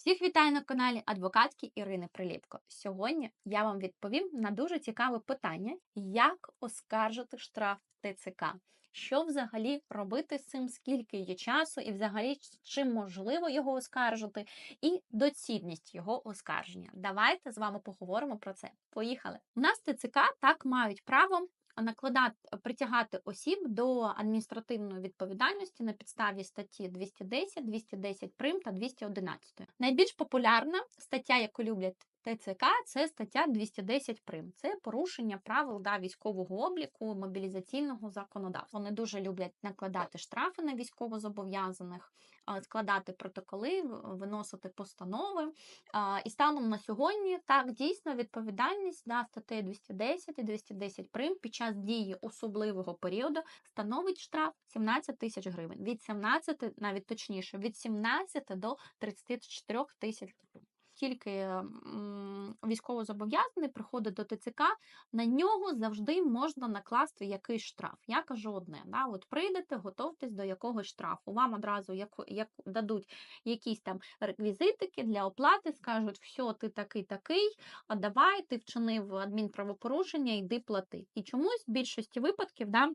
Всіх вітаю на каналі адвокатки Ірини Приліпко. Сьогодні я вам відповім на дуже цікаве питання: як оскаржити штраф ТЦК? Що взагалі робити з цим, скільки є часу, і взагалі чи можливо його оскаржити, і доцільність його оскарження. Давайте з вами поговоримо про це. Поїхали! У нас ТЦК так мають право накладати притягати осіб до адміністративної відповідальності на підставі статті 210, 210 прим та 211. Найбільш популярна стаття, яку люблять ТЦК, це стаття 210 прим. Це порушення правил да, військового обліку мобілізаційного законодавства. Вони дуже люблять накладати штрафи на військовозобов'язаних, складати протоколи, виносити постанови. І станом на сьогодні так дійсно відповідальність на статтею 210 і 210 прим під час дії особливого періоду становить штраф 17 тисяч гривень. Від 17, навіть точніше, від 17 до 34 тисяч гривень тільки військовозобов'язаний приходить до ТЦК, на нього завжди можна накласти якийсь штраф. Я кажу одне: да, от прийдете, готовтесь до якогось штрафу. Вам одразу як, як дадуть якісь там реквізитики для оплати, скажуть, все, ти такий такий, а давай, ти вчинив адмінправопорушення, йди плати. І чомусь в більшості випадків да,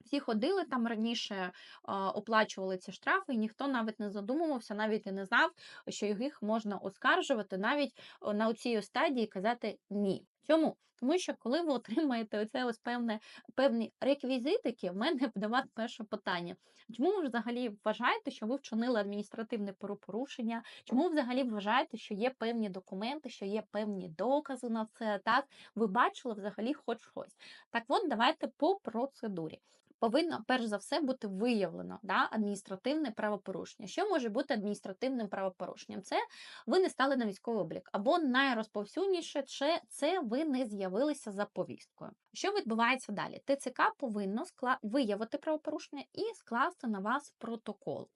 всі ходили там раніше, оплачували ці штрафи, і ніхто навіть не задумувався, навіть і не знав, що їх можна оскаржувати навіть на цій стадії казати ні. Чому? Тому що коли ви отримаєте оце ось певне певні реквізитики, в мене до вас перше питання. Чому ви взагалі вважаєте, що ви вчинили адміністративне порушення? Чому ви взагалі вважаєте, що є певні документи, що є певні докази на це? Так, ви бачили взагалі хоч щось. Так от, давайте по процедурі повинно перш за все бути виявлено да, адміністративне правопорушення. Що може бути адміністративним правопорушенням? Це ви не стали на військовий облік, або найрозповсюдніше це ви не з'явилися за повісткою. Що відбувається далі? ТЦК повинно скла... виявити правопорушення і скласти на вас протокол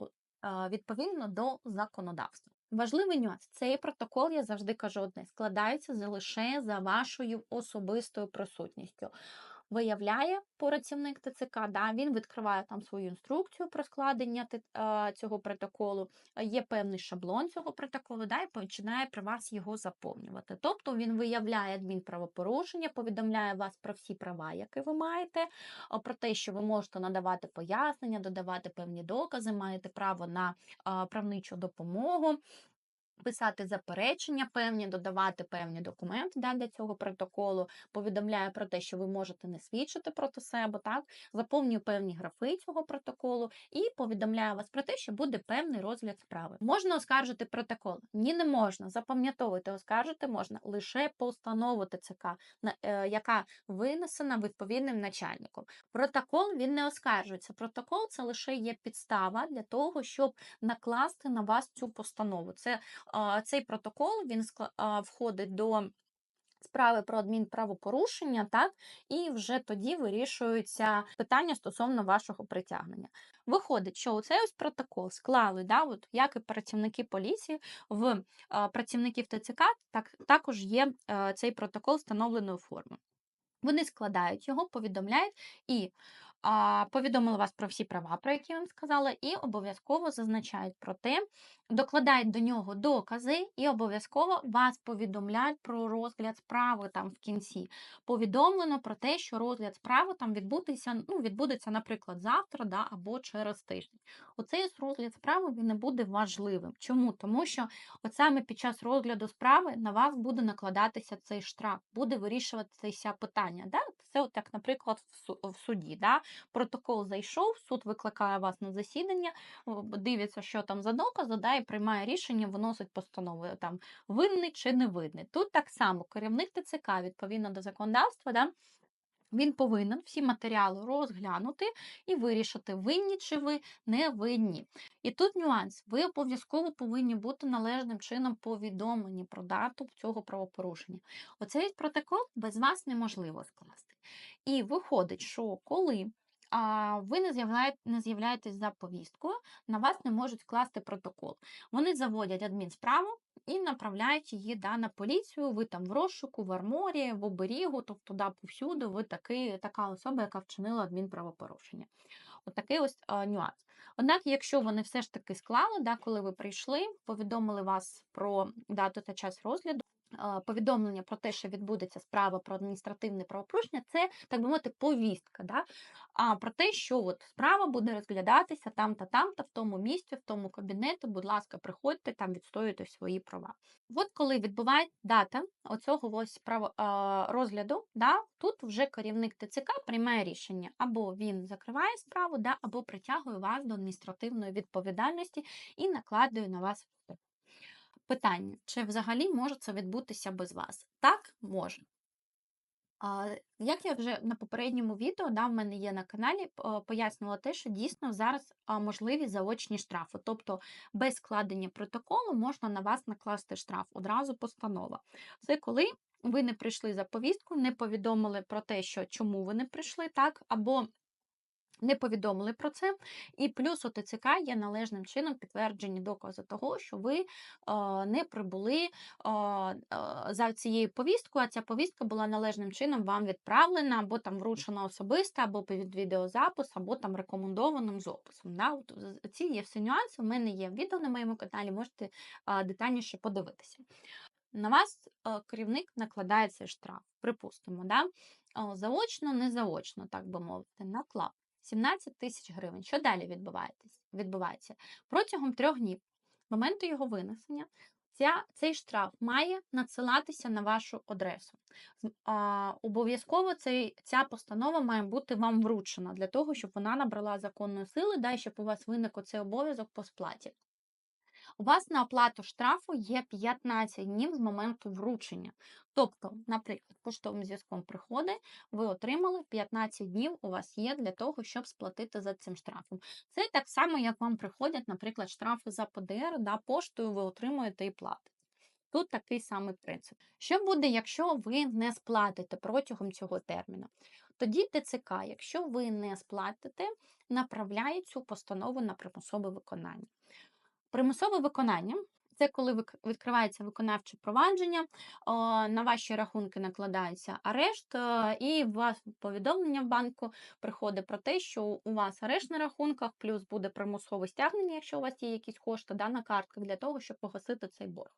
відповідно до законодавства. Важливий нюанс, цей протокол, я завжди кажу одне, складається лише за вашою особистою присутністю виявляє працівник ТЦК, да, він відкриває там свою інструкцію про складення цього протоколу, є певний шаблон цього протоколу, да, і починає при вас його заповнювати. Тобто він виявляє адмінправопорушення, повідомляє вас про всі права, які ви маєте, про те, що ви можете надавати пояснення, додавати певні докази, маєте право на правничу допомогу писати заперечення певні, додавати певні документи да, для цього протоколу, повідомляє про те, що ви можете не свідчити проти себе, так, заповнює певні графи цього протоколу і повідомляє вас про те, що буде певний розгляд справи. Можна оскаржити протокол? Ні, не можна. Запам'ятовувати, оскаржити можна лише постанову ТЦК, е, яка винесена відповідним начальником. Протокол він не оскаржується. Протокол це лише є підстава для того, щоб накласти на вас цю постанову. Це цей протокол він входить до справи про адмінправопорушення, так, і вже тоді вирішуються питання стосовно вашого притягнення. Виходить, що цей ось протокол склали, да, от, як і працівники поліції, в працівників ТЦК так, також є цей протокол встановленої форми. Вони складають його, повідомляють і повідомили вас про всі права, про які я вам сказала, і обов'язково зазначають про те, докладають до нього докази, і обов'язково вас повідомляють про розгляд справи там в кінці. Повідомлено про те, що розгляд справи там відбудеться, ну, відбудеться, наприклад, завтра да, або через тиждень. Оцей розгляд справи він не буде важливим. Чому? Тому що от саме під час розгляду справи на вас буде накладатися цей штраф, буде вирішуватися питання. Да? Це, от як, наприклад, в суді. Да? Протокол зайшов, суд викликає вас на засідання, дивиться, що там за докази, да, і приймає рішення, виносить постанову там винний чи не винний. Тут так само керівник ТЦК відповідно до законодавства. Да, він повинен всі матеріали розглянути і вирішити, винні чи ви не винні. І тут нюанс: ви обов'язково повинні бути належним чином повідомлені про дату цього правопорушення. Оцей протокол без вас неможливо скласти. І виходить, що коли ви не з'являєтесь за повісткою, на вас не можуть скласти протокол. Вони заводять адмінсправу і направляють її да, на поліцію. Ви там в розшуку, в арморі, в оберігу, тобто да, повсюди ви такий, така особа, яка вчинила адмінправопорушення. Отакий ось а, нюанс. Однак, якщо вони все ж таки склали, да, коли ви прийшли, повідомили вас про дату та час розгляду. Повідомлення про те, що відбудеться справа про адміністративне правопорушення, це так би мовити повістка. Да? А про те, що от справа буде розглядатися там та там, та в тому місці, в тому кабінеті, будь ласка, приходьте там, відстоюйте свої права. От коли відбувається дата оцього ось право розгляду, да, тут вже керівник ТЦК приймає рішення, або він закриває справу, да, або притягує вас до адміністративної відповідальності і накладує на вас. Питання: чи взагалі може це відбутися без вас? Так, може. Як я вже на попередньому відео, да, в мене є на каналі, пояснювала те, що дійсно зараз можливі заочні штрафи. Тобто без складення протоколу можна на вас накласти штраф, одразу постанова. Це коли ви не прийшли за повістку, не повідомили про те, що чому ви не прийшли, так, або не повідомили про це, і плюс у ТЦК є належним чином підтверджені докази того, що ви не прибули за цією повісткою, а ця повістка була належним чином вам відправлена, або там вручена особисто, або під відеозапис, або там рекомендованим з описом. Да? От, ці є всі нюанси. У мене є відео на моєму каналі, можете детальніше подивитися. На вас керівник накладає цей штраф, припустимо, да? Заочно, не заочно, так би мовити, наклав. 17 тисяч гривень. Що далі відбувається? Протягом трьох днів, моменту його винесення, ця, цей штраф має надсилатися на вашу адресу. Обов'язково ця постанова має бути вам вручена для того, щоб вона набрала законної сили, да, і щоб у вас виник оцей обов'язок по сплаті. У вас на оплату штрафу є 15 днів з моменту вручення. Тобто, наприклад, поштовим зв'язком приходить, ви отримали 15 днів у вас є для того, щоб сплатити за цим штрафом. Це так само, як вам приходять, наприклад, штрафи за ПДР, да, поштою ви отримуєте і платите. Тут такий самий принцип. Що буде, якщо ви не сплатите протягом цього терміну? Тоді ТЦК, якщо ви не сплатите, направляє цю постанову на примусове виконання. Примусове виконання це коли відкривається виконавче провадження, на ваші рахунки накладається арешт, е, і у вас повідомлення в банку приходить про те, що у вас арешт на рахунках, плюс буде примусове стягнення, якщо у вас є якісь кошти да, на картках для того, щоб погасити цей борг.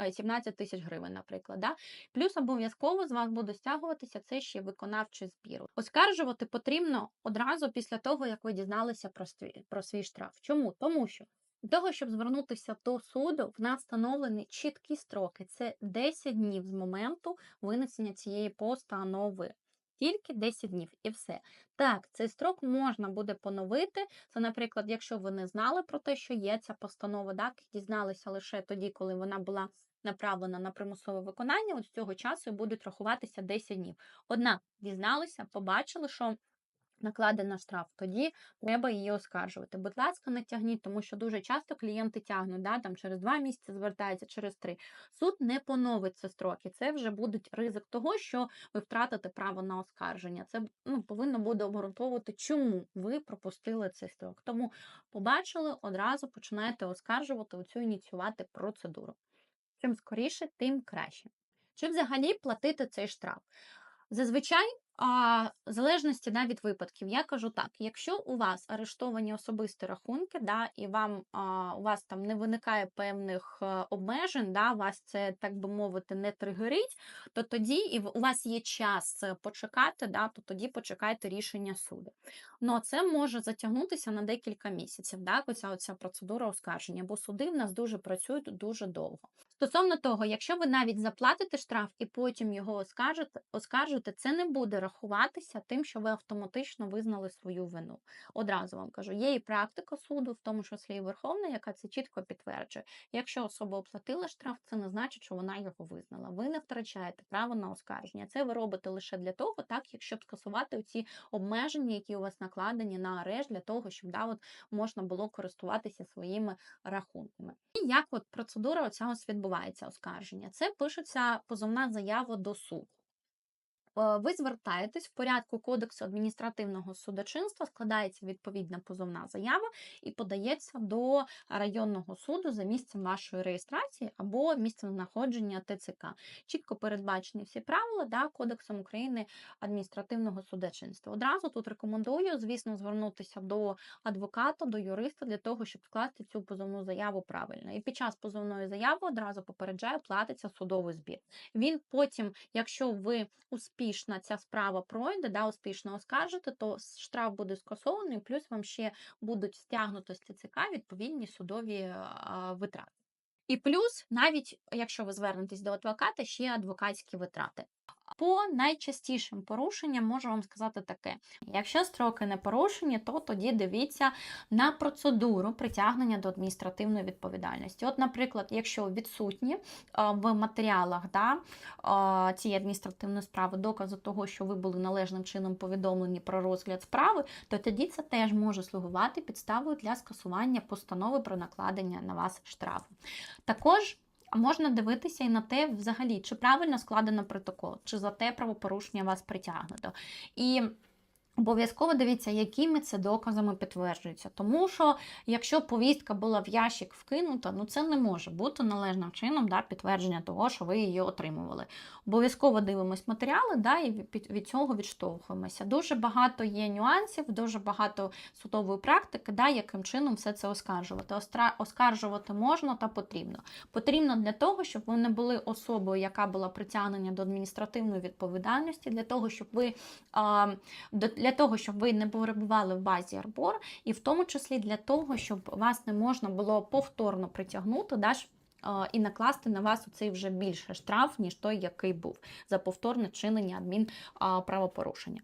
Е, 17 тисяч гривень, наприклад. Да? Плюс обов'язково з вас буде стягуватися це ще виконавчий збір. Оскаржувати потрібно одразу після того, як ви дізналися про свій штраф. Чому? Тому що для того, щоб звернутися до суду, в нас встановлені чіткі строки. Це 10 днів з моменту винесення цієї постанови. Тільки 10 днів і все. Так, цей строк можна буде поновити. Це, наприклад, якщо ви не знали про те, що є ця постанова, так, дізналися лише тоді, коли вона була направлена на примусове виконання, от з цього часу будуть рахуватися 10 днів. Однак дізналися, побачили, що накладено штраф, тоді треба її оскаржувати. Будь ласка, не тягніть, тому що дуже часто клієнти тягнуть, да, там через два місяці звертаються, через три. Суд не поновить ці строки. Це вже буде ризик того, що ви втратите право на оскарження. Це ну, повинно буде обґрунтовувати, чому ви пропустили цей строк. Тому побачили, одразу починаєте оскаржувати оцю ініціювати процедуру. Чим скоріше, тим краще. Чи взагалі платити цей штраф? Зазвичай, а, в залежності да, від випадків, я кажу так: якщо у вас арештовані особисті рахунки, да, і вам а, у вас там не виникає певних е, обмежень, да, вас це, так би мовити, не тригерить, то тоді і у вас є час почекати, да, то тоді почекайте рішення суду. Ну, це може затягнутися на декілька місяців, да, оця, оця процедура оскарження, бо суди в нас дуже працюють дуже довго. Стосовно того, якщо ви навіть заплатите штраф і потім його оскаржите, оскаржите, це не буде рахуватися тим, що ви автоматично визнали свою вину. Одразу вам кажу, є і практика суду, в тому числі і Верховна, яка це чітко підтверджує. Якщо особа оплатила штраф, це не значить, що вона його визнала. Ви не втрачаєте право на оскарження. Це ви робите лише для того, так, якщо скасувати ці обмеження, які у вас накладені на арешт, для того, щоб да, от, можна було користуватися своїми рахунками. І як от процедура оця ось оскарження? Це пишеться позовна заява до суду. Е, ви звертаєтесь в порядку Кодексу адміністративного судочинства, складається відповідна позовна заява і подається до районного суду за місцем вашої реєстрації або місцем знаходження ТЦК. Чітко передбачені всі правила да, Кодексом України адміністративного судочинства. Одразу тут рекомендую, звісно, звернутися до адвоката, до юриста для того, щоб скласти цю позовну заяву правильно. І під час позовної заяви одразу попереджаю, платиться судовий збір. Він потім, якщо ви успішна ця справа пройде, да, успішно оскаржите, то штраф буде скасований, плюс вам ще будуть стягнуто з ТЦК відповідні судові витрати. І плюс, навіть якщо ви звернетесь до адвоката, ще адвокатські витрати. По найчастішим порушенням можу вам сказати таке: якщо строки не порушені, то тоді дивіться на процедуру притягнення до адміністративної відповідальності. От, наприклад, якщо відсутні в матеріалах да, цієї адміністративної справи докази того, що ви були належним чином повідомлені про розгляд справи, то тоді це теж може слугувати підставою для скасування постанови про накладення на вас штрафу. Також можна дивитися і на те, взагалі, чи правильно складено протокол, чи за те правопорушення вас притягнуто. І Обов'язково дивіться, якими це доказами підтверджується. Тому що якщо повістка була в ящик вкинута, ну це не може бути належним чином да, підтвердження того, що ви її отримували. Обов'язково дивимось матеріали да, і від, цього відштовхуємося. Дуже багато є нюансів, дуже багато судової практики, да, яким чином все це оскаржувати. Остра... Оскаржувати можна та потрібно. Потрібно для того, щоб ви не були особою, яка була притягнена до адміністративної відповідальності, для того, щоб ви. До для того, щоб ви не перебували в базі арбор, і в тому числі для того, щоб вас не можна було повторно притягнути, да, і накласти на вас оцей вже більше штраф, ніж той, який був за повторне чинення адмінправопорушення.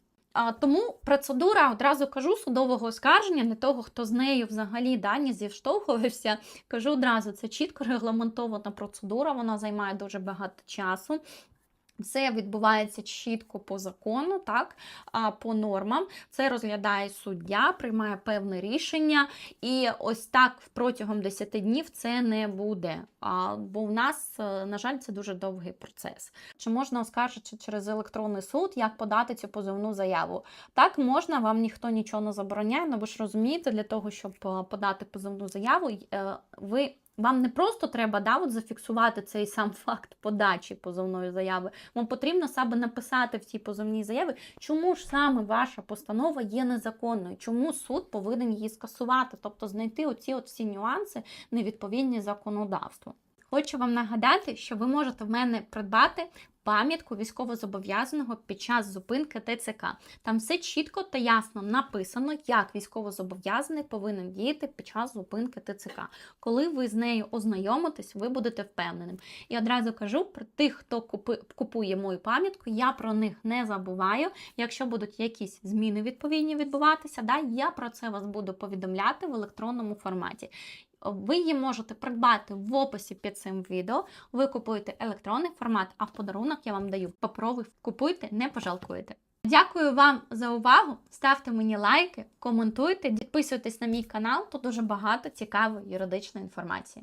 Тому процедура, одразу кажу, судового оскарження для того, хто з нею взагалі дані зіштовхувався, кажу одразу, це чітко регламентована процедура, вона займає дуже багато часу. Все відбувається чітко по закону, так, по нормам. Це розглядає суддя, приймає певне рішення, і ось так протягом 10 днів це не буде. Бо в нас, е, на жаль, це дуже довгий процес. Чи можна оскаржити через електронний суд, як подати цю позовну заяву? Так, можна, вам ніхто нічого не забороняє, але ви ж розумієте, для того, щоб е, подати позовну заяву, е, ви. Вам не просто треба да, от зафіксувати цей сам факт подачі позовної заяви. Вам потрібно саме написати в цій позовній заяві, чому ж саме ваша постанова є незаконною, чому суд повинен її скасувати, тобто знайти оці от всі нюанси невідповідні законодавству. Хочу вам нагадати, що ви можете в мене придбати пам'ятку військовозобов'язаного під час зупинки ТЦК. Там все чітко та ясно написано, як військовозобов'язаний повинен діяти під час зупинки ТЦК. Коли ви з нею ознайомитесь, ви будете впевненим. І одразу кажу про тих, хто купує мою пам'ятку, я про них не забуваю. Якщо будуть якісь зміни відповідні відбуватися, да, я про це вас буду повідомляти в електронному форматі. Ви її можете придбати в описі під цим відео. Ви купуєте електронний формат, а в подарунок я вам даю паперовий. Купуйте, не пожалкуєте. Дякую вам за увагу. Ставте мені лайки, коментуйте, підписуйтесь на мій канал, тут дуже багато цікавої юридичної інформації.